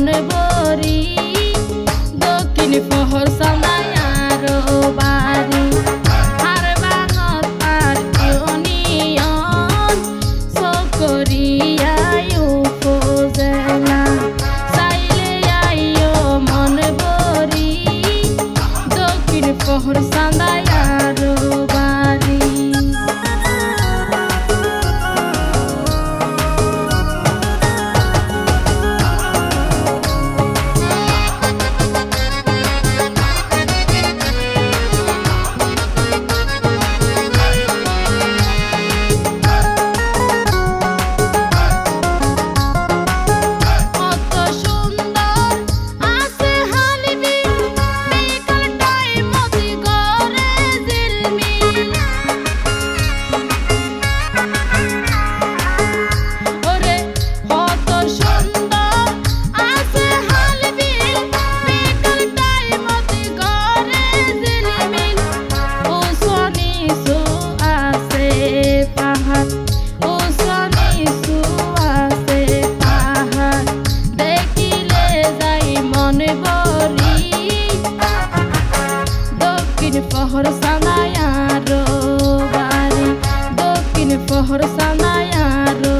never পহর সানায়ারো বাড়ি দক্ষিণ পহর সানায়ারো